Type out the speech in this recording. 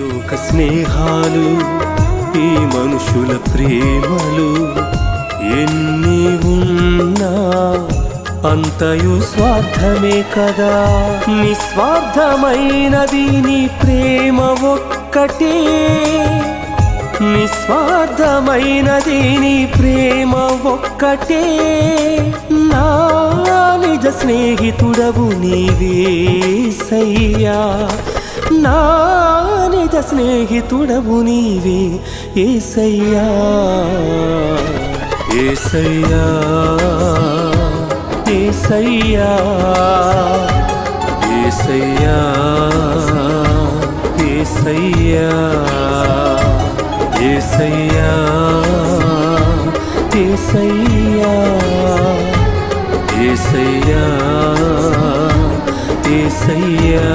లోక స్నేహాలు ఈ మనుషుల ప్రేమలు ఎన్ని ఉన్నా అంతయు స్వార్థమే కదా. నిస్వార్థమైనది నీ ప్రేమ ఒక్కటే. నిస్వార్థమైనది నీ ప్రేమ ఒక్కటే. నా నిజ స్నేహితుడవు నీవేసయ్యా నా స్నేహితుడవు నీవే ఏసయ్యా. ఏసయ్యా ఏసయ్యా. ఏసయ్యా ఏసయ్యా. ఏసయ్యా ఏసయ్యా. ఏసయ్యా ఏసయ్యా.